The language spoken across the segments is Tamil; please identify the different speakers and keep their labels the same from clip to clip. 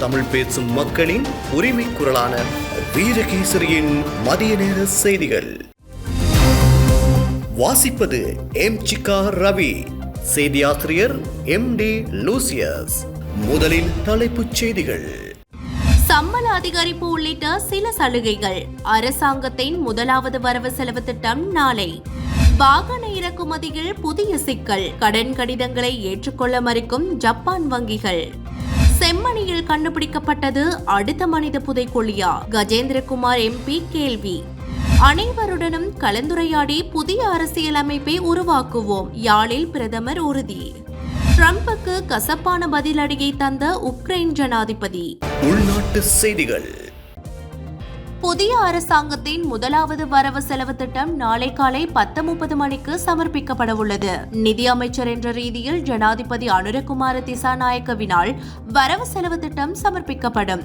Speaker 1: தமிழ் பேசும் மக்களின் உரிமை குரலான வீரகேசரியின் மதிய நேர செய்திகள். வாசிப்பது எம் சிக்கா ரவி. செய்தியாசிரியர் எம் டி லூசியஸ். முதலில் தலைப்புச் செய்திகள்.
Speaker 2: சம்பள அதிகரிப்பு உள்ளிட்ட சில சலுகைகள். அரசாங்கத்தின் முதலாவது வரவு செலவு திட்டம் நாளை. வாகன இறக்குமதியில் புதிய சிக்கல். கடன் கடிதங்களை ஏற்றுக்கொள்ள மறுக்கும் ஜப்பான் வங்கிகள். செம்மணியில் கண்டுபிடிக்கப்பட்டது அடுத்த மனித புதைக்குழியா கஜேந்திரகுமார் எம்பி கேள்வி. அனைவருடனும் கலந்துரையாடி புதிய அரசியலமைப்பை உருவாக்குவோம். யாழில் பிரதமர் உறுதி. ட்ரம்புக்கு கசப்பான பதிலடியை தந்த உக்ரைன் ஜனாதிபதி.
Speaker 1: உள்நாட்டு செய்திகள்.
Speaker 2: புதிய அரசாங்கத்தின் முதலாவது வரவு செலவு திட்டம் நாளை காலை பத்து முப்பது மணிக்கு சமர்ப்பிக்கப்பட உள்ளது. நிதி அமைச்சர் என்ற ரீதியில் ஜனாதிபதி அனுரகுமார திசாநாயக்கவினால் வரவு செலவு திட்டம் சமர்ப்பிக்கப்படும்.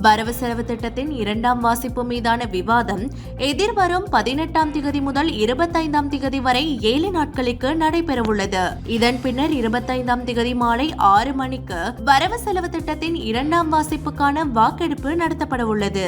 Speaker 2: வரவு செலவு திட்டத்தின் இரண்டாம் வாசிப்பு மீதான விவாதம் எதிர்வரும் பதினெட்டாம் திகதி முதல் இருபத்தைந்தாம் திகதி வரை ஏழு நாட்களுக்கு நடைபெறவுள்ளது. இதன் பின்னர் இருபத்தைந்தாம் திகதி மாலை ஆறு மணிக்கு வரவு செலவு திட்டத்தின் இரண்டாம் வாசிப்புக்கான வாக்கெடுப்பு நடத்தப்பட உள்ளது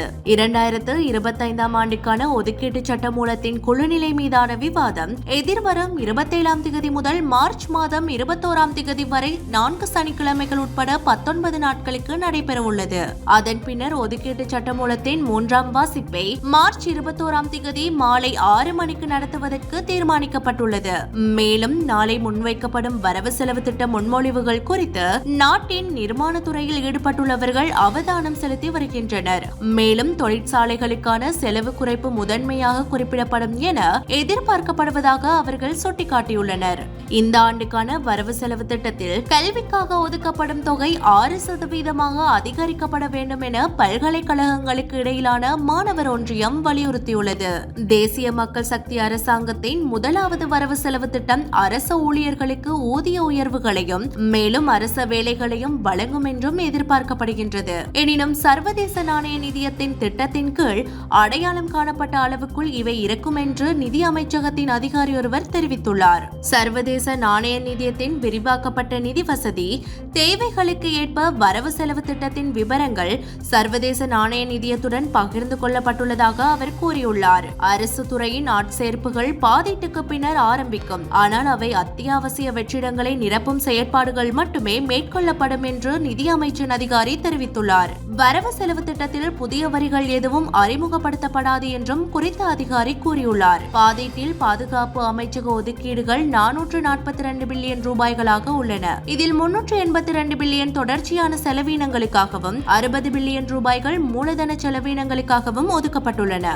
Speaker 2: இருபத்தைந்தாம் ஆண்டுக்கான ஒதுக்கீட்டு சட்டமூலத்தின் குழுநிலை மீதான விவாதம் எதிர்வரும் இருபத்தேழாம் திகதி முதல் மார்ச் மாதம் இருபத்தோராம் திகதி வரை நான்கு சனிக்கிழமைகள் உட்பட பத்தொன்பது நாட்களுக்கு நடைபெறவுள்ளது அதன் பின்னர் ஒதுக்கீட்டு சட்டமூலத்தின் மூன்றாம் வாசிப்பை மார்ச் இருபத்தோராம் திகதி மாலை ஆறு மணிக்கு நடத்துவதற்கு தீர்மானிக்கப்பட்டுள்ளது. மேலும் நாளை முன்வைக்கப்படும் வரவு செலவு திட்ட முன்மொழிவுகள் குறித்து நாட்டின் நிர்மாண துறையில் ஈடுபட்டுள்ளவர்கள் அவதானம் செலுத்தி வருகின்றனர். மேலும் தொழிற்சாலை தொழிற்சாலைகளுக்கான செலவு குறைப்பு முதன்மையாக குறிப்பிடப்படும் என எதிர்பார்க்கப்படுவதாக அவர்கள் சுட்டிக்காட்டியுள்ளனர். இந்த ஆண்டுக்கான வரவு செலவு திட்டத்தில் கல்விக்காக ஒதுக்கப்படும் தொகை ஆறு சதவீதமாக அதிகரிக்கப்பட வேண்டும் என பல்கலைக்கழகங்களுக்கு இடையிலான மாணவர் ஒன்றியம் வலியுறுத்தியுள்ளது. தேசிய மக்கள் சக்தி அரசாங்கத்தின் முதலாவது வரவு செலவு திட்டம் அரச ஊழியர்களுக்கு ஊதிய உயர்வுகளையும் மேலும் அரச வேலைகளையும் வழங்கும் என்றும் எதிர்பார்க்கப்படுகின்றது. எனினும் சர்வதேச நாணய நிதியத்தின் திட்டத்தின் கீழ் அடையாளம் காணப்பட்ட அளவுக்குள் இவை இருக்கும் என்று நிதி அமைச்சகத்தின் அதிகாரி ஒருவர் தெரிவித்துள்ளார். சர்வதேச நாணய நிதியத்தின் விரிவாக்கப்பட்ட நிதி வசதி தேவைகளுக்கு ஏற்ப வரவு செலவு திட்டத்தின் விவரங்கள் சர்வதேச நாணய நிதியத்துடன் பகிர்ந்து கொள்ளப்பட்டுள்ளதாக அவர் கூறியுள்ளார். அரசு துறையின் ஆட்சேர்ப்புகள் பாதீட்டுக்கு பின்னர் ஆரம்பிக்கும். ஆனால் அவை அத்தியாவசிய வெற்றிடங்களை நிரப்பும் செயற்பாடுகள் மட்டுமே மேற்கொள்ளப்படும் என்று நிதி அதிகாரி தெரிவித்துள்ளார். வரவு செலவு திட்டத்தில் புதிய வரிகள் எதுவும் அறிமுகப்படுத்தப்படாது என்றும் குறித்த அதிகாரி கூறியுள்ளார். பாதீட்டில் பாதுகாப்பு அமைச்சக ஒதுக்கீடுகள் நானூற்று நாற்பத்தி ரெண்டு பில்லியன் ரூபாய்களாக உள்ளன. இதில் முன்னூற்று எண்பத்தி ரெண்டு பில்லியன் தொடர்ச்சியான செலவீனங்களுக்காகவும் அறுபது பில்லியன் ரூபாய்கள் மூலதன செலவீனங்களுக்காகவும் ஒதுக்கப்பட்டுள்ளன.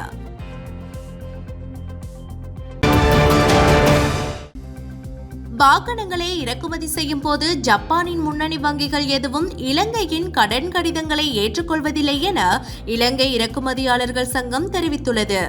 Speaker 2: வாகனங்களை இறக்குமதி செய்யும் போது ஜப்பானின் முன்னணி வங்கிகள் எதுவும் இலங்கையின் கடன் கடிதங்களை ஏற்றுக்கொள்வதில்லை என இலங்கை இறக்குமதியாளர்கள் சங்கம் தெரிவித்துள்ளது.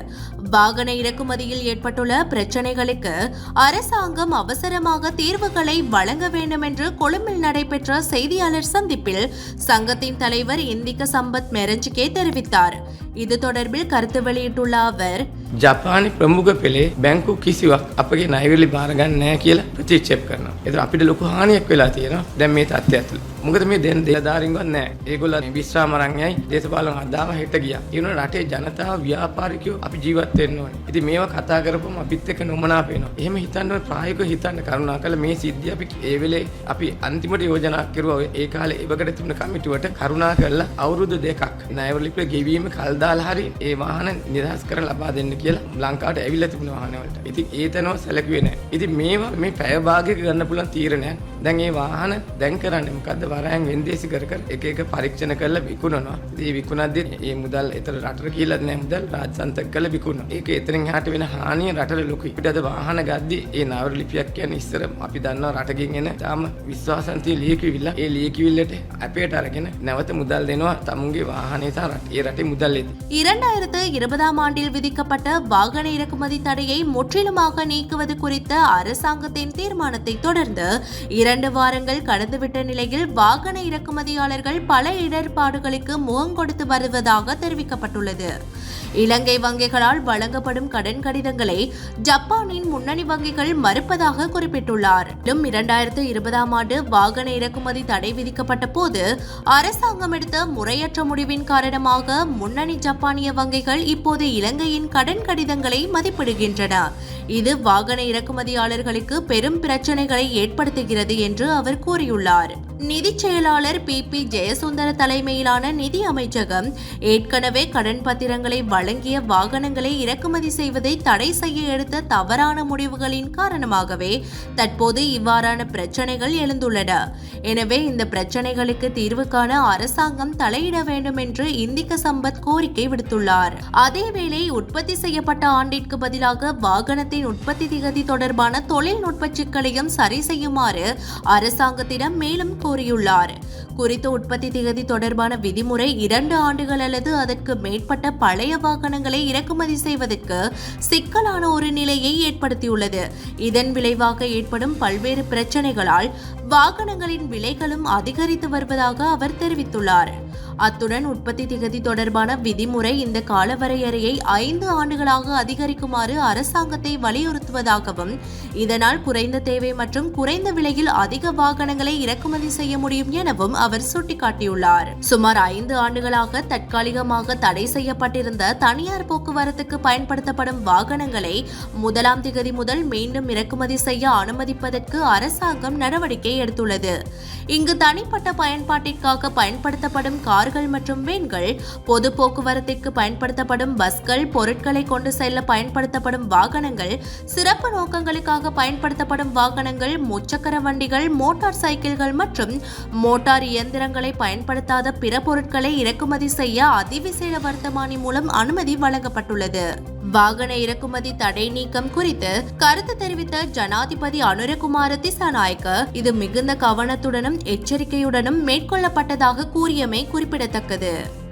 Speaker 2: வாகன இறக்குமதியில் ஏற்பட்டுள்ள பிரச்சினைகளுக்கு அரசாங்கம் அவசரமாக தீர்வுகளை வழங்க வேண்டும் என்று கொழும்பில் நடைபெற்ற செய்தியாளர் சந்திப்பில் சங்கத்தின் தலைவர் இந்திக சம்பத் மெரஞ்சிகே தெரிவித்தார். இது தொடர்பில் கருத்து வெளியிட்டுள்ள அவர்
Speaker 3: ජපානි ප්‍රමුඛ පෙළේ බැංකු කිසිවක් අපගේ නයවිලි බාරගන්න නෑ කියලා ප්‍රතික්ෂේප කරනවා. ඒතර අපිට ලොකු හානියක් වෙලා තියෙනවා. දැන් මේ තත්ත්වය ඇතුළේ. මොකද මේ දෙන දෙලදාරින්වත් නෑ. ඒගොල්ලන් විශ්‍රාම අරන් යයි දේශපාලන අදාම හෙට ගියා. ඒ වුණා රටේ ජනතාව ව්‍යාපාරිකයෝ අපි ජීවත් වෙන්න ඕනේ. ඉතින් මේවා කතා කරපුවම අපිත් එක්ක නොමනාප වෙනවා. එහෙම හිතන්න ඕනේ ප්‍රායෝගිකව හිතන්න කරුණාකරලා මේ සිද්ධිය අපි ඒ වෙලේ අපි අන්තිමට යෝජනා කරුවා ඒ කාලේ ඒවකට තිබුණ කමිටුවට කරුණාකරලා අවුරුදු දෙකක් ණයවලිපේ ගෙවීම කල් දාලා හරි ඒ වාහන නිදහස් කර ලබා දෙන්න කියලා ලංකාවට ඇවිල්ලා තිබුණ වාහනවලට. ඉතින් ඒ තැනව සැලකුවේ නැහැ. ඉතින් මේවා මේ පැය භාගයක ගන්න පුළුවන් තීරණයක්. දැන් ඒ වාහන දැන් කරන්නේ මොකද්ද වරයන් වෙන්දේසි කර කර එක එක පරීක්ෂණ කරලා විකුණනවා. ඉතින් ඒ විකුණද්දී ඒ මුදල් එතන රටට කියලා නැහැ මුදල් රාජසන්තක කරලා විකුණනවා. ඒක එතනින් එහාට වෙන හානිය රටට ලොකුයි. අපිට අද වාහන ගද්දී ඒ නාවර ලිපියක් කියන්නේ ඉස්සර අපි දන්නවා රටකින් එන තාම විශ්වාසන්තිය ලියකිවිල්ල ඒ ලියකිවිල්ලට අපේට අරගෙන නැවත මුදල් දෙනවා තමුන්ගේ වාහනේ සහ රට- ඒ රටේ මුදල් එද්දී.
Speaker 2: இரண்டாயிரத்து இருபதாம் ஆண்டில் விதிக்கப்பட்ட வாகன இறக்குமதி தடையை முற்றிலுமாக நீக்குவது குறித்த அரசாங்கத்தின் தீர்மானத்தை தொடர்ந்து இரண்டு வாரங்கள் கடந்துவிட்ட நிலையில் வாகன இறக்குமதியாளர்கள் பல இடர்பாடுகளுக்கு முகம் கொடுத்து வருவதாக தெரிவிக்கப்பட்டுள்ளது. இலங்கை வங்கிகளால் வழங்கப்படும் கடன் கடிதங்களை ஜப்பானின் முன்னணி வங்கிகள் மறுப்பதாக குறிப்பிட்டுள்ளார். மேலும் இரண்டாயிரத்து இருபதாம் ஆண்டு வாகன இறக்குமதி தடை விதிக்கப்பட்ட போது அரசாங்கம் எடுத்த முறையற்ற முடிவின் காரணமாக முன்னணி ஜப்பானிய வங்கிகள் இப்போது இலங்கையின் கடன் கடிதங்களை மதிப்பிடுகின்றன. இது வாகன இறக்குமதியாளர்களுக்கு பெரும் பிரச்சனைகளை ஏற்படுத்துகிறது என்று அவர் கூறியுள்ளார். நிதி செயலாளர் பி. பி. ஜெயசுந்தர தலைமையிலான நிதி அமைச்சகம் ஏற்கனவே கடன் பத்திரங்களை வழங்கிய வாகனங்களை இறக்குமதி செய்வதை தடை செய்ய எடுத்த தவறான முடிவுகளின் காரணமாகவே தற்போது இவ்வாறான பிரச்சனைகள் எழுந்துள்ளன. எனவே இந்த பிரச்சனைகளுக்கு தீர்வு காண அரசாங்கம் தலையிட வேண்டும் என்று இந்திக்க சம்பத் கோரிக்கை விடுத்துள்ளார். அதேவேளை உற்பத்தி செய்யப்பட்ட ஆண்டிற்கு பதிலாக வாகனத்தின் உற்பத்தி திகதி தொடர்பான தொழில்நுட்ப சிக்கலையும் சரி செய்யுமாறு அரசாங்கத்திடம் மேலும் கோரியுள்ளார். குறித்த உற்பத்தி திகதி தொடர்பான விதிமுறை இரண்டு ஆண்டுகள் அல்லது அதற்கு மேற்பட்ட பழைய வாகனங்களை இறக்குமதி செய்வதற்கு சிக்கலான ஒரு நிலையை ஏற்படுத்தியுள்ளது. இதன் விளைவாக ஏற்படும் பல்வேறு பிரச்சனைகளால் வாகனங்களின் விலைகளும் அதிகரித்து வருவதாக அவர் தெரிவித்துள்ளார். அத்துடன் உற்பத்தி திகதி தொடர்பான விதிமுறை இந்த காலவரையறையை ஐந்து ஆண்டுகளாக அதிகரிக்குமாறு அரசாங்கத்தை வலியுறுத்துவதாகவும் இதனால் குறைந்த தேவை மற்றும் குறைந்த விலையில் அதிக வாகனங்களை இறக்குமதி செய்ய முடியும் முடியும் எனவும் அவர் சுட்டிக்காட்டியுள்ளார். சுமார் ஐந்து ஆண்டுகளாக தற்காலிகமாக தடை செய்யப்பட்டிருந்த தனியார் போக்குவரத்துக்கு பயன்படுத்தப்படும் வாகனங்களை முதலாம் திகதி முதல் மீண்டும் இறக்குமதி செய்ய அனுமதிப்பதற்கு அரசாங்கம் நடவடிக்கை எடுத்துள்ளது. இங்கு தனிப்பட்ட பயன்பாட்டிற்காக பயன்படுத்தப்படும் கார்கள் மற்றும் வேன்கள் பொது போக்குவரத்திற்கு பயன்படுத்தப்படும் பஸ்கள் பொருட்களை கொண்டு செல்ல பயன்படுத்தப்படும் வாகனங்கள் சிறப்பு நோக்கங்களுக்காக பயன்படுத்தப்படும் வாகனங்கள் முச்சக்கர வண்டிகள் மோட்டார் சைக்கிள்கள் மற்றும் மோட்டார் இயந்திரங்களை பயன்படுத்தாத பிற பொருட்களை இறக்குமதி செய்ய அதிவிசேட வர்த்தமானி மூலம் அனுமதி வழங்கப்பட்டுள்ளது. வாகன இறக்குமதி தடை நீக்கம் குறித்து கருத்து தெரிவித்த ஜனாதிபதி அனுரகுமார திசாநாயக்க இது மிகுந்த கவனத்துடனும் எச்சரிக்கையுடனும் மேற்கொள்ளப்பட்டதாக கூறியமை குறிப்பிடத்தக்கது.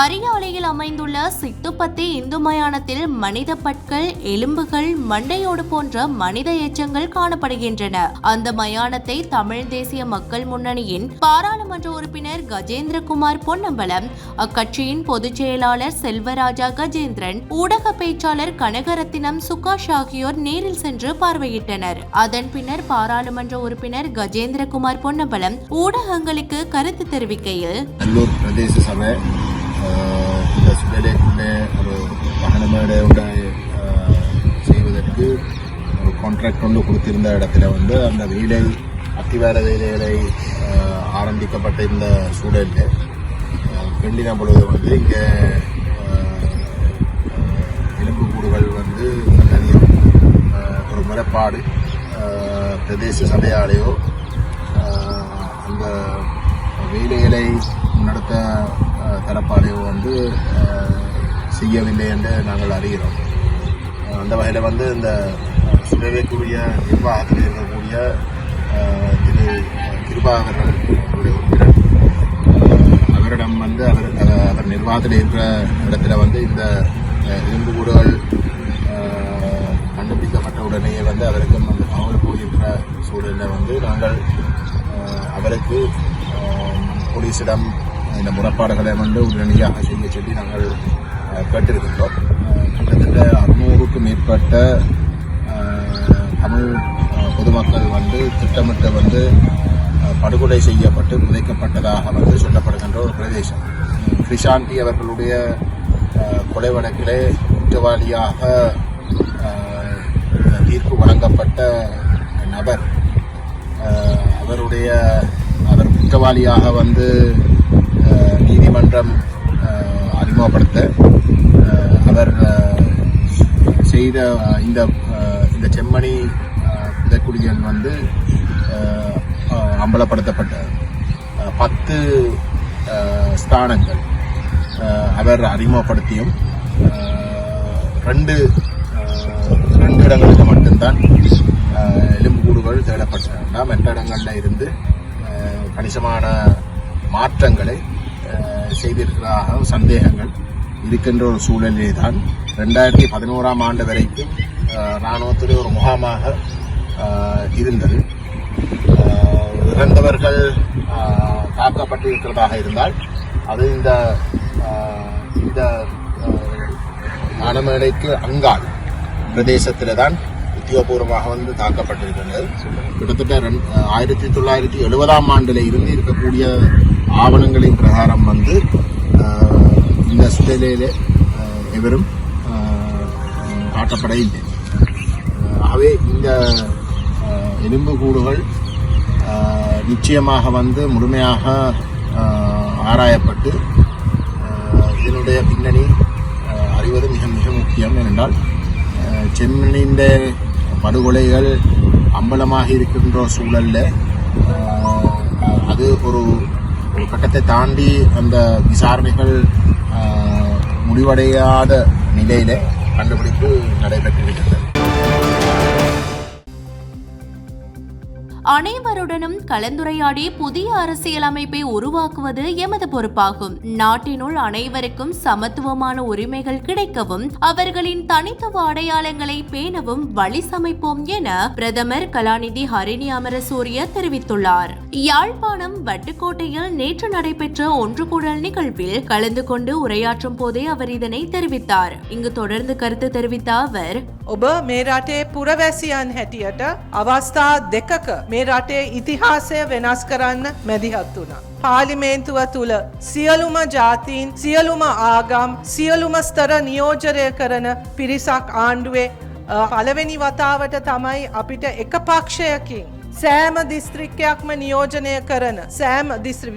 Speaker 2: அரியாலையில் அமைந்துள்ள சித்துப்பத்தி இந்து மயானத்தில் மனித பற்கள் எலும்புகள் மண்டையோடு போன்ற மனித எச்சங்கள் காணப்படுகின்றன. அந்த மயானத்தை தமிழ் தேசிய மக்கள் முன்னணியின் பாராளுமன்ற உறுப்பினர் கஜேந்திரகுமார் பொன்னம்பலம் அக்கட்சியின் பொதுச் செயலாளர் செல்வராஜா கஜேந்திரன் ஊடக பேச்சாளர் கனகரத்தினம் சுகாஷ் ஆகியோர் நேரில் சென்று பார்வையிட்டனர். அதன் பின்னர் பாராளுமன்ற உறுப்பினர் கஜேந்திரகுமார் பொன்னம்பலம் ஊடகங்களுக்கு கருத்து தெரிவிக்கையில்
Speaker 4: பிரதேச சபை இந்த சுடலேக்குள்ளே ஒரு வாகன மேடை செய்வதற்கு ஒரு கான்ட்ராக்ட் ஒன்று கொடுத்திருந்த இடத்துல வந்து அந்த வீடை அத்திவார வேலைகளை ஆரம்பிக்கப்பட்ட இந்த சூழலில் வெள்ளின பொழுது வந்து இங்கே எலும்புக்கூடுகள் வந்து நிறைய ஒரு முறைப்பாடு பிரதேச சபையாலேயோ அந்த வேலைகளை நடத்த ஆஹ், வந்து செய்யவில்லை என்று நாங்கள் அறிகிறோம். அந்த வகையில் வந்து இந்த சுடவேக்குரிய நிர்வாகத்தில் இருக்கக்கூடிய திரு கிருபாகரன் அவருடைய உறுப்பினர் அவரிடம் வந்து அவர் அவர் நிர்வாகத்தில் இருக்கிற இடத்துல வந்து இந்த இரும்பு கூடுகள் கண்டுபிடிக்கப்பட்ட உடனேயே வந்து அவருக்கும் அந்த காவல் போகின்ற சூழலில் வந்து நாங்கள் அவருக்கு போலீஸிடம் இந்த முறைப்பாடுகளை வந்து உடனடியாக செய்ய சொல்லி நாங்கள் கேட்டிருக்கின்றோம் கிட்டத்தட்ட அறுநூறுக்கும் மேற்பட்ட தமிழ் பொதுமக்கள் வந்து திட்டமிட்டு வந்து படுகொலை செய்யப்பட்டு புதைக்கப்பட்டதாக வந்து சொல்லப்படுகின்ற ஒரு பிரதேசம் கிருஷாந்தி அவர்களுடைய கொலை வழக்கிலே குற்றவாளியாக தீர்ப்பு வழங்கப்பட்ட நபர் அவருடைய குற்றவாளியாக வந்து நீதிமன்றம் அறிமுகப்படுத்த அவர் செய்த இந்த இந்த செம்மணி புதைக்குடிகள் வந்து அம்பலப்படுத்தப்பட்ட பத்து ஸ்தானங்கள் அவர் அறிமுகப்படுத்தியும் ரெண்டு ரெண்டு இடங்களுக்கு மட்டும்தான் ஆஹ், எலும்புக்கூடுகள் தேடப்பட்டன. மற்ற இடங்களில் இருந்து கணிசமான மாற்றங்களை செய்திருக்கிறதாக சந்தேகங்கள். இருக்கின்ற ஒரு சூழலிலே தான் ரெண்டாயிரத்தி பதினோராம் ஆண்டு வரைக்கும் ஆஹ், இராணுவத்தில் ஒரு முகாமாக இருந்தது. இறந்தவர்கள் தாக்கப்பட்டிருக்கிறதாக இருந்தால் அது இந்த இந்த அணமேடைக்கு ஞானமேடைக்கு அங்காள் பிரதேசத்தில் தான் உத்தியோகபூர்வமாக வந்து தாக்கப்பட்டிருக்கின்றது கிட்டத்தட்ட ரெண்- ஆயிரத்தி தொள்ளாயிரத்தி எழுபதாம் ஆண்டில் இருந்து இருக்கக்கூடிய ஆவணங்களின் பிரகாரம் வந்து இந்த சுடலையிலே எவரும் காட்டப்பட இல்லை. ஆகவே இந்த எலும்பு எலும்புக்கூடுகள் நிச்சயமாக வந்து முழுமையாக ஆராயப்பட்டு இதனுடைய பின்னணி அறிவது மிக மிக முக்கியம். ஏனென்றால் செம்மனின் படுகொலைகள் அம்பலமாக இருக்கின்ற சூழலில் அது ஒரு ஒரு கட்டத்தை தாண்டி அந்த விசாரணைகள் முடிவடையாத நிலையில் கண்டுபிடிப்பு நடைபெற்றிருக்கிறது
Speaker 2: அனைவருடனும் கலந்துரையாடி புதிய அரசியலமைப்பை உருவாக்குவது எமது பொறுப்பாகும். நாட்டினுள் அனைவருக்கும் சமத்துவமான உரிமைகள் கிடைக்கவும் அவர்களின் தனித்துவ அடையாளங்களை பேணவும் வழி சமைப்போம் என பிரதமர் கலாநிதி ஹரிணி அமரசூரிய தெரிவித்துள்ளார். யாழ்ப்பாணம் வட்டுக்கோட்டையில் நேற்று நடைபெற்ற ஒன்று கூடல் நிகழ்வில் கலந்து கொண்டு உரையாற்றும் போதே அவர் இதனை தெரிவித்தார். இங்கு தொடர்ந்து கருத்து தெரிவித்த அவர்
Speaker 5: ඔබ මේ රටේ පුරවැසියන් හැටියට අවස්ථා දෙකක මේ රටේ ඉතිහාසය වෙනස් කරන්න මැදිහත් වුණා. පාලිමේන්තුව තුළ සියලුම ජාතීන් සියලුම ආගම් සියලුම ස්තර නියෝජනය කරන පිරිසක් ආණ්ඩුවේ අ, පළවෙනි වතාවට තමයි අපිට එක පක්ෂයකින්. සෑම දිස්ත්‍රික්කයක්ම නියෝජනය කරන සෑම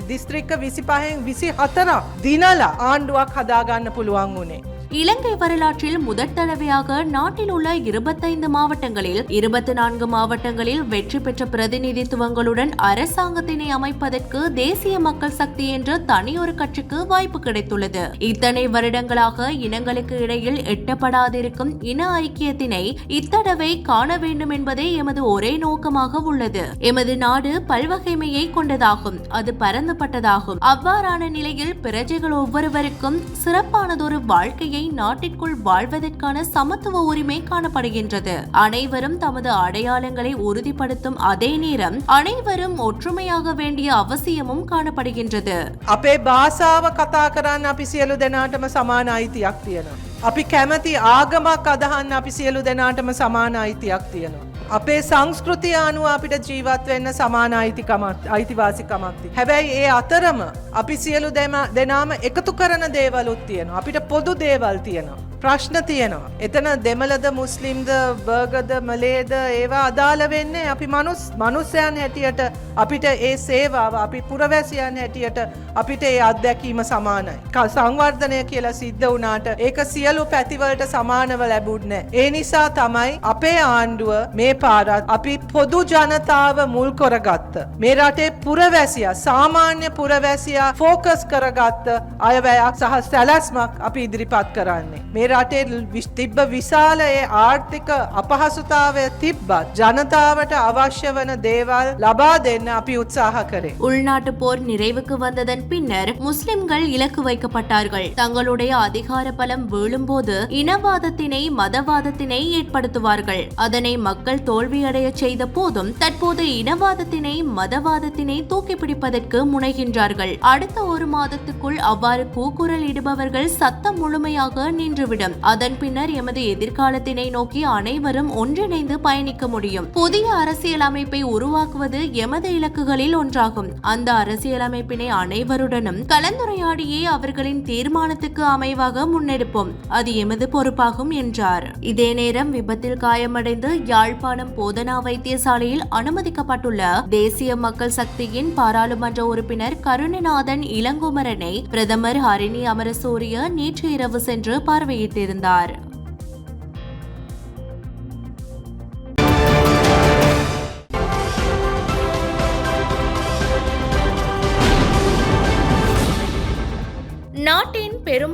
Speaker 5: දිස්ත්‍රික්ක විසි පහෙන් විසි හතරක් දිනලා ආණ්ඩුවක් හදාගන්න පුළුවන් වුණේ.
Speaker 2: இலங்கை வரலாற்றில் முதற் தடவையாக நாட்டில் உள்ள இருபத்தைந்து மாவட்டங்களில் இருபத்தி நான்கு மாவட்டங்களில் வெற்றி பெற்ற பிரதிநிதித்துவங்களுடன் அரசாங்கத்தினை அமைப்பதற்கு தேசிய மக்கள் சக்தி என்ற தனியொரு கட்சிக்கு வாய்ப்பு கிடைத்துள்ளது. இத்தனை வருடங்களாக இனங்களுக்கு இடையில் எட்டப்படாதிருக்கும் இன ஐக்கியத்தினை இத்தடவை காண வேண்டும் என்பதே எமது ஒரே நோக்கமாக உள்ளது. எமது நாடு பல்வகைமையை கொண்டதாகும் அது பரந்துபட்டதாகும் அவ்வாறான நிலையில் பிரஜைகள் ஒவ்வொருவருக்கும் சிறப்பானதொரு வாழ்க்கையை நாட்டிற்குள் வாழ்வதற்கான சமத்துவ உரிமை காணப்படுகின்றது அனைவரும் தமது அடையாளங்களை உறுதிப்படுத்தும் அதே நேரம் அனைவரும் ஒற்றுமையாக வேண்டிய அவசியமும் காணப்படுகின்றது
Speaker 5: අපේ භාසාව කතා කරන්න අපි සියලු දෙනාටම සමාන අයිතියක් තියෙනවා. අපි කැමති ආගමක් අදහන්න අපි සියලු දෙනාටම සමාන අයිතියක් තියෙනවා. අපේ සංස්කෘතිය අනුව අපිට ජීවත් වෙන්න සමාන අයිතිකමක් අයිතිවාසිකමක්ති. හැබැයි ඒ අතරම අපි සියලු දෙම දෙනාම එකතු කරන දේවලුත් තියෙනවා. අපිට පොදු දේවල් තියෙනවා. ප්‍රශ්න තියෙනවා. එතන දෙමළද මුස්ලිම්ද බර්ගද මලේද ඒවා අදාළ වෙන්නේ අපි මනුස් මනුස්සයන් හැටියට අපිට ඒ සේවාව අපි පුරවැසියන් හැටියට අපිට ඒ අත්දැකීම සමානයි. ක- සංවර්ධනය කියලා සිද්ධ වුණාට ඒක සියලු පැතිවලට සමානව ලැබුණේ. ඒ නිසා තමයි අපේ ආණ්ඩුව මේ පාරත් අපි පොදු ජනතාව මුල් කොරගත්ත. මේ රටේ පුරවැසියා සාමාන්‍ය පුරවැසියා ෆෝකස් කරගත්ත අයවැයක් සහ සැලැස්මක් අපි ඉදිරිපත් කරන්නේ. මේ රටේ විශ්- තිබ්බ විශාල ඒ ආර්ථික අපහසුතාවය තිබ්බත් ජනතාවට අවශ්‍ය වන දේවල් ලබා දෙන්න අපි උත්සාහ කරේ.
Speaker 2: உள்நாட்டு போர் நிறைவுக்கு வந்ததன் பின்னர் முஸ்லிம்கள் இலக்கு வைக்கப்பட்டார்கள் தங்களுடைய அதிகார பலம் வீழும்போது இனவாதத்தினை மதவாதத்தினை ஏற்படுத்துவார்கள் அதனை மக்கள் தோல்வியடைய செய்த போதும் தற்போது இனவாதத்தினை மதவாதத்தினை தூக்கி பிடிப்பதற்கு முனைகின்றார்கள் அடுத்த ஒரு மாதத்துக்குள் அவ்வாறு கூக்குரல் இடுபவர்கள் சத்தம் முழுமையாக நின்றுவிடும் அதன் பின்னர் எமது எதிர்காலத்தினை நோக்கி அனைவரும் ஒன்றிணைந்து பயணிக்க முடியும். புதிய அரசியலமைப்பை உருவாக்குவது எமது இலக்குகளில் ஒன்றாகும். அந்த அரசியலமைப்பினை அனைவருடனும் கலந்துரையாடியே அவர்களின் தீர்மானத்துக்கு அமைவாக முன்னெடுப்போம். அது எமது பொறுப்பாகும் என்றார். இதே நேரம் விபத்தில் காயமடைந்து யாழ்ப்பாணம் போதனா வைத்தியசாலையில் அனுமதிக்கப்பட்டுள்ள தேசிய மக்கள் சக்தியின் பாராளுமன்ற உறுப்பினர் கருணநாதன் இளங்குமரனை பிரதமர் ஹரிணி அமரசூரிய நேற்று இரவு சென்று பார்வையிட்டார். நாட்டின்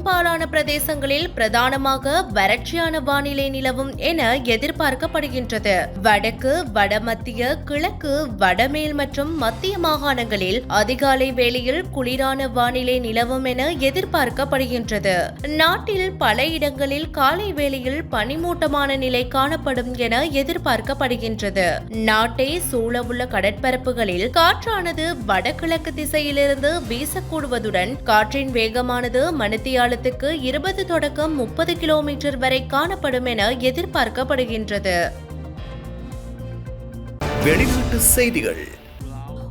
Speaker 2: பெரும்பாலான பிரதேசங்களில் பிரதானமாக வறட்சியான வானிலை நிலவும் என எதிர்பார்க்கப்படுகின்றது. வடக்கு வடமத்திய கிழக்கு வடமேல் மற்றும் மத்திய மாகாணங்களில் அதிகாலை வேளையில் குளிரான வானிலை நிலவும் என எதிர்பார்க்கப்படுகின்றது. நாட்டில் பல இடங்களில் காலை வேளையில் பனிமூட்டமான நிலை காணப்படும் என எதிர்பார்க்கப்படுகின்றது. நாட்டை சூழவுள்ள கடற்பரப்புகளில் காற்றானது வடகிழக்கு திசையிலிருந்து வீசக்கூடுவதுடன் காற்றின் வேகமானது மணித்தியாலத்துக்கு இருபது தொடக்கம் முப்பது கிலோமீட்டர் வரை காணப்படும் என எதிர்பார்க்கப்படுகின்றது.
Speaker 1: வெளிநாட்டு செய்திகள்.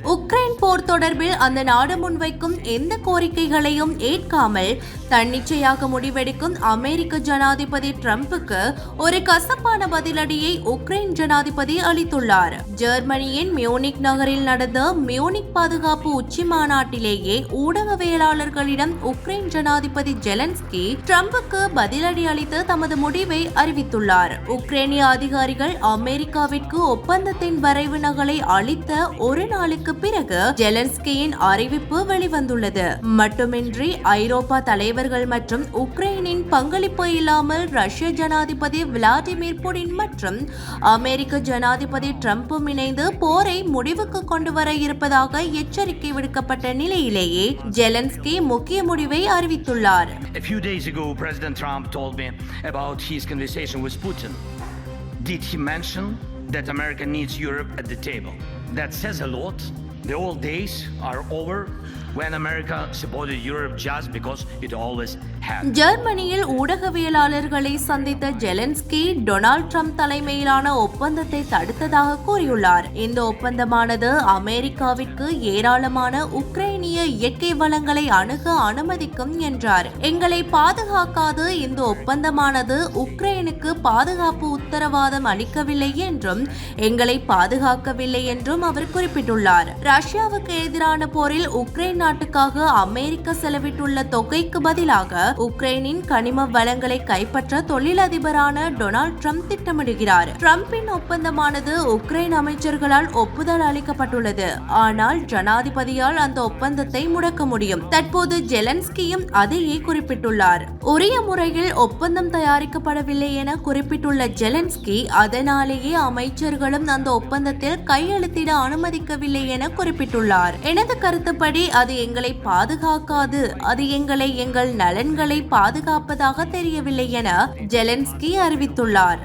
Speaker 2: உக்ரைன் போர் தொடர்பில் அந்த நாடு முன்வைக்கும் எந்த கோரிக்கைகளையும் ஏற்காமல் தன்னிச்சையாக முடிவெடுக்கும் அமெரிக்க ஜனாதிபதி டிரம்புக்கு ஒரு கசப்பான பதிலடியை உக்ரைன் ஜனாதிபதி அளித்துள்ளார். ஜெர்மனியின் மியூனிக் நகரில் நடந்த மியூனிக் பாதுகாப்பு உச்சி மாநாட்டிலேயே ஊடகவியலாளர்களிடம் உக்ரைன் ஜனாதிபதி ஜெலன்ஸ்கி டிரம்புக்கு பதிலடி அளித்து தமது முடிவை அறிவித்துள்ளார். உக்ரைனிய அதிகாரிகள் அமெரிக்காவிற்கு ஒப்பந்தத்தின் வரைவு நகலை அளித்த ஒரு நாளுக்கு பிறகு ஜெலன்ஸ்கியின் அறிவிப்பு வெளிவந்துள்ளது. மட்டுமின்றி ஐரோப்பா தலைவர் தலைவர்கள் மற்றும் உக்ரைனின் பங்களிப்பு இல்லாமல் ரஷ்ய ஜனாதிபதி விளாடிமிர் புடின் மற்றும் அமெரிக்க ஜனாதிபதி டிரம்பும் இணைந்து போரை முடிவுக்கு கொண்டு வர இருப்பதாக எச்சரிக்கை விடுக்கப்பட்ட நிலையிலேயே ஜெலன்ஸ்கி முக்கிய முடிவை அறிவித்துள்ளார்
Speaker 6: A few days ago, President Trump told me about his conversation with Putin. Did he mention that America needs Europe at the table? That says a lot. The old days are over when America supported Europe just because it always had.
Speaker 2: ஜெர்மனியில் ஊடகவியலாளர்களை சந்தித்த ஜெலன்ஸ்கி டொனால்ட் ட்ரம்ப் தலைமையிலான ஒப்பந்தத்தை தடுத்ததாக கூறியுள்ளார். இந்த ஒப்பந்தமானது அமெரிக்காவிற்கு ஏராளமான உக்ரைனிய இயற்கை வளங்களை அணுக அனுமதிக்கும் என்றார். எங்களை பாதுகாக்காது இந்த ஒப்பந்தமானது உக்ரைனுக்கு பாதுகாப்பு உத்தரவாதம் அளிக்கவில்லை என்றும் எங்களை பாதுகாக்கவில்லை என்றும் அவர் குறிப்பிட்டுள்ளார். ரஷ்யாவுக்கு எதிரான போரில் உக்ரைன் நாட்டுக்காக அமெரிக்கா செலவிட்டுள்ள தொகைக்கு பதிலாக உக்ரைனின் கனிம வளங்களை கைப்பற்ற தொழிலதிபரான டொனால்ட் ட்ரம்ப் திட்டமிடுகிறார். ட்ரம்பின் ஒப்பந்தமானது உக்ரைன் அமைச்சர்களால் ஒப்புதல் அளிக்கப்பட்டுள்ளது. ஆனால் ஜனாதிபதியால் அந்த ஒப்பந்தத்தை முடக்க முடியும். தற்போது ஜெலன்ஸ்கியும் அதையே குறிப்பிட்டுள்ளார். உரிய முறையில் ஒப்பந்தம் தயாரிக்கப்படவில்லை என குறிப்பிட்டுள்ள ஜெலன்ஸ்கி அதனாலேயே அமைச்சர்களும் அந்த ஒப்பந்தத்தில் கையெழுத்திட அனுமதிக்கவில்லை என குறிப்பிட்டுள்ளார். எனது கருத்துப்படி அது எங்களை பாதுகாக்காது. அது எங்களை எங்கள் நலன்களை பாதுகாப்பதாக தெரியவில்லை என ஜெலன்ஸ்கி அறிவித்துள்ளார்.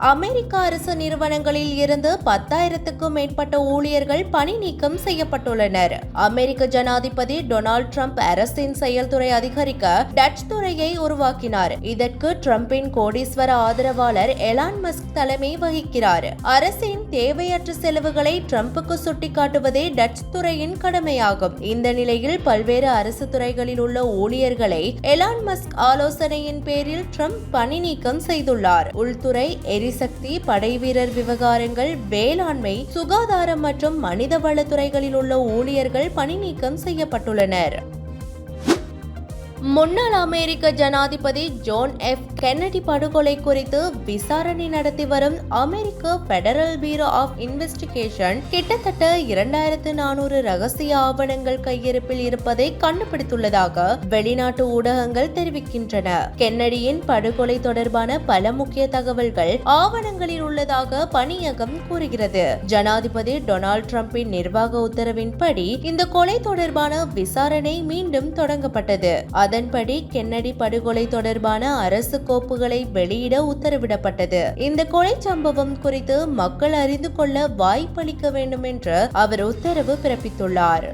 Speaker 2: அமெரிக்க அரசு நிறுவனங்களில் இருந்து பத்தாயிரத்துக்கும் மேற்பட்ட ஊழியர்கள் பணி நீக்கம் செய்யப்பட்டுள்ளனர். அமெரிக்க ஜனாதிபதி டொனால்ட் ட்ரம்ப் அரசின் செயல்துறை அதிகரிக்க டச் துறையை உருவாக்கினார். இதற்கு டிரம்பின் கோடீஸ்வர ஆதரவாளர் எலான் மஸ்க் தலைமை வகிக்கிறார். அரசின் தேவையற்ற செலவுகளை ட்ரம்புக்கு சுட்டிக்காட்டுவதே டச் துறையின் கடமையாகும். இந்த நிலையில் பல்வேறு அரசு துறைகளில் உள்ள ஊழியர்களை எலான் மஸ்க் ஆலோசனையின் பேரில் ட்ரம்ப் பணி நீக்கம் செய்துள்ளார். உள்துறை எரிசக்தி படைவீரர் விவகாரங்கள் வேளாண்மை சுகாதாரம் மற்றும் மனிதவள துறைகளில் உள்ள ஊழியர்கள் பணி நீக்கம் செய்யப்பட்டுள்ளனர். முன்னாள் அமெரிக்க ஜனாதிபதி ஜோன் எஃப் கென்னடி படுகொலை குறித்து விசாரணை நடத்தி வரும் அமெரிக்க பெடரல் பீரோ ஆஃப் இன்வெஸ்டிகேஷன் கிட்டத்தட்ட இரண்டாயிரத்து நானூறு ரகசிய ஆவணங்கள் கையிருப்பில் இருப்பதை கண்டுபிடித்துள்ளதாக வெளிநாட்டு ஊடகங்கள் தெரிவிக்கின்றன. கென்னடியின் படுகொலை தொடர்பான பல முக்கிய தகவல்கள் ஆவணங்களில் உள்ளதாக பணியகம் கூறுகிறது. ஜனாதிபதி டொனால்ட் ட்ரம்பின் நிர்வாக உத்தரவின்படி இந்த கொலை தொடர்பான விசாரணை மீண்டும் தொடங்கப்பட்டது. அதன்படி கென்னடி படுகொலை தொடர்பான அரசு கோப்புகளை வெளியிட உத்தரவிடப்பட்டது. இந்த கொலை சம்பவம் குறித்து மக்கள் அறிந்து கொள்ள வாய்ப்பளிக்க வேண்டும் என்று அவர் உத்தரவு பிறப்பித்துள்ளார்.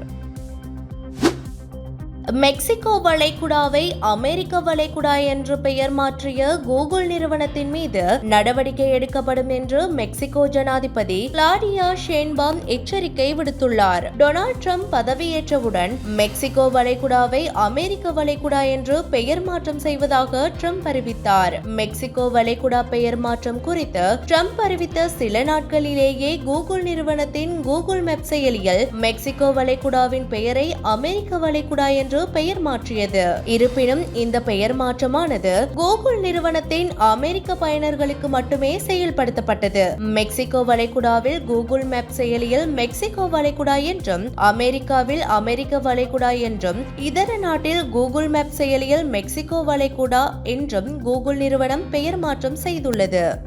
Speaker 2: மெக்சிகோ வளைகுடாவை அமெரிக்க வளைகுடா என்று பெயர் மாற்றிய கூகுள் நிறுவனத்தின் மீது நடவடிக்கை எடுக்கப்படும் என்று மெக்சிகோ ஜனாதிபதி கிளாடியா ஷேன்பாம் எச்சரிக்கை விடுத்துள்ளார். டொனால்ட் ட்ரம்ப் பதவியேற்றவுடன் மெக்சிகோ வளைகுடாவை அமெரிக்க வளைகுடா என்று பெயர் மாற்றம் செய்வதாக ட்ரம்ப் அறிவித்தார். மெக்சிகோ வளைகுடா பெயர் மாற்றம் குறித்து ட்ரம்ப் அறிவித்த சில நாட்களிலேயே கூகுள் நிறுவனத்தின் கூகுள் மேப் செயலியில் மெக்சிகோ வளைகுடாவின் பெயரை அமெரிக்க வளைகுடா என்று என்று பெயர் மாற்றியது. இருப்பினும் இந்த பெயர் மாற்றமானது கூகுள் நிறுவனத்தின் அமெரிக்க பயனர்களுக்கு மட்டுமே செயல்படுத்தப்பட்டது. மெக்சிகோ வளைகுடாவில் கூகுள் மேப் செயலியில் மெக்சிகோ வளைகுடா என்றும் அமெரிக்காவில் அமெரிக்க வளைகுடா என்றும் இதர நாட்டில் கூகுள் மேப் செயலியில் மெக்சிகோ வளைகுடா என்றும் கூகுள் நிறுவனம் பெயர் மாற்றம் செய்துள்ளது.